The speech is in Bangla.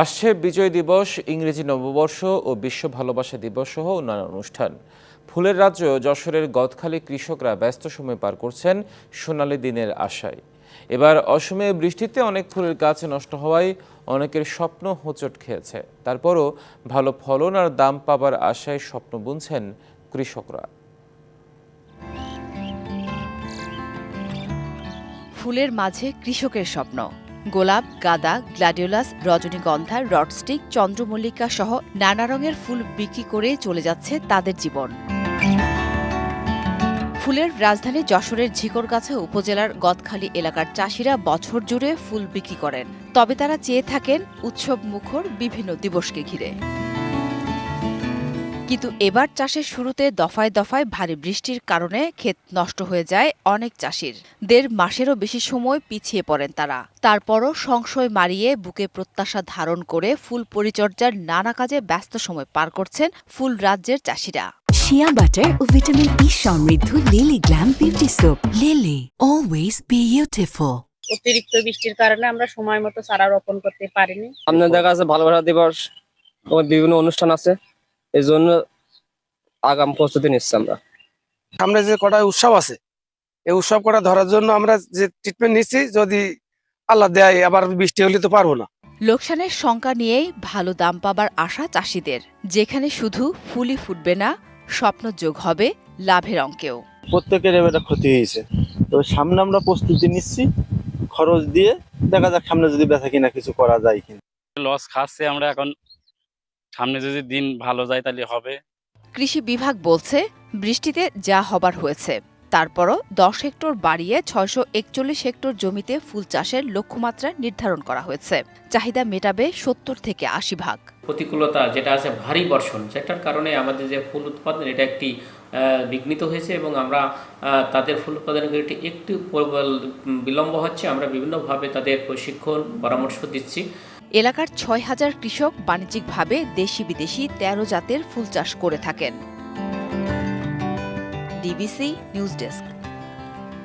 আসছে বিজয় দিবস, ইংরেজি নববর্ষ ও বিশ্ব ভালোবাসা দিবস সহ অন্যান্য অনুষ্ঠান। ফুলের রাজ্য যশোরের গদখালি কৃষকরা ব্যস্ত সময় পার করছেন সোনালী দিনের আশায়। এবার অসময়ে বৃষ্টিতে অনেক ফুলের গাছ নষ্ট হওয়ায় অনেকের স্বপ্ন হোঁচট খেয়েছে। তারপরও ভালো ফলন আর দাম পাবার আশায় স্বপ্ন বুনছেন কৃষকরা। ফুলের মাঝে কৃষকের স্বপ্ন। গোলাপ, গাঁদা গ্ল্যাডিওলাস রজনীগন্ধা রডস্টিক চন্দ্রমল্লিকা সহ নানা রঙের ফুল বিক্রি করে চলে যাচ্ছে তাদের জীবন। ফুলের রাজধানী যশোরের ঝিকরগাছা উপজেলার গদখালি এলাকার চাষিরা বছর জুড়ে ফুল বিক্রি করেন। তবে তারা চেয়ে থাকেন উৎসব মুখর বিভিন্ন দিবসকে ঘিরে। কিন্তু এবার চাষের শুরুতে দফায় দফায় ভারী বৃষ্টির কারণে ক্ষেত নষ্ট হয়ে যায় অনেক চাষির। দেড় মাসেরও বেশি সময় পিছিয়ে পড়েন তারা। তারপরও সংশয় মারিয়ে বুকে প্রত্যাশা ধারণ করে ফুল পরিচর্যার নানা কাজে ব্যস্ত সময় পার করছেন ফুল রাজ্যের চাষিরা। শিয়া বাটার ও ভিটামিন ই সমৃদ্ধ Lily glam beauty soap Lily always beautiful অতিরিক্ত বৃষ্টির কারণে আমরা সময় মতো চারা রোপণ করতে পারিনি। সামনে দেখা আছে ভালোবাসা দিবস ও বিভিন্ন অনুষ্ঠান আছে। এই জন্য আগাম প্রস্তুতি নিচ্ছি আমরা। সামনে যে কটা উৎসব আছে এই উৎসব কটা ধরার জন্য আমরা যে ট্রিটমেন্ট নিচ্ছি যদি আল্লাহ দেয় আবার বৃষ্টি হলে তো পারব না। লোকসানের শঙ্কা নিয়েই ভালো দাম পাবার আশা চাষিদের যেখানে শুধু ফুলি ফুটবে না স্বপ্ন যোগ হবে লাভের অঙ্কেও। প্রত্যেকের এবারে ক্ষতি হয়েছে। তো সামনে আমরা প্রস্তুতি নিচ্ছি খরচ দিয়ে দেখা যাক সামনে যদি বেচা কিনা কিছু করা যায় কিনা। লস খাচ্ছে আমরা এখন সামনে যদি দিন ভালো যায় তাহলে হবে। কৃষি বিভাগ বলছে বৃষ্টিতে যা হবার হয়েছে তারপরও দশ হেক্টর বাড়িয়ে ছয়শো একচল্লিশ হেক্টর জমিতে ফুল চাষের লক্ষ্যমাত্রা নির্ধারণ করা হয়েছে। চাহিদা মেটাবে সত্তর থেকে আশি ভাগ। প্রতিকূলতা যেটা আছে ভারী বর্ষণ যেটার কারণে আমাদের যে ফুল উৎপাদন এটা একটি বিঘ্নিত হয়েছে এবং আমরা তাদের ফুল উৎপাদনের ক্ষেত্রে একটু বিলম্ব হচ্ছে। আমরা বিভিন্নভাবে তাদের প্রশিক্ষণ পরামর্শ দিচ্ছি। এলাকার ছয় হাজার কৃষক বাণিজ্যিকভাবে দেশি বিদেশি তেরো জাতের ফুল চাষ করে থাকেন। DBC news desk.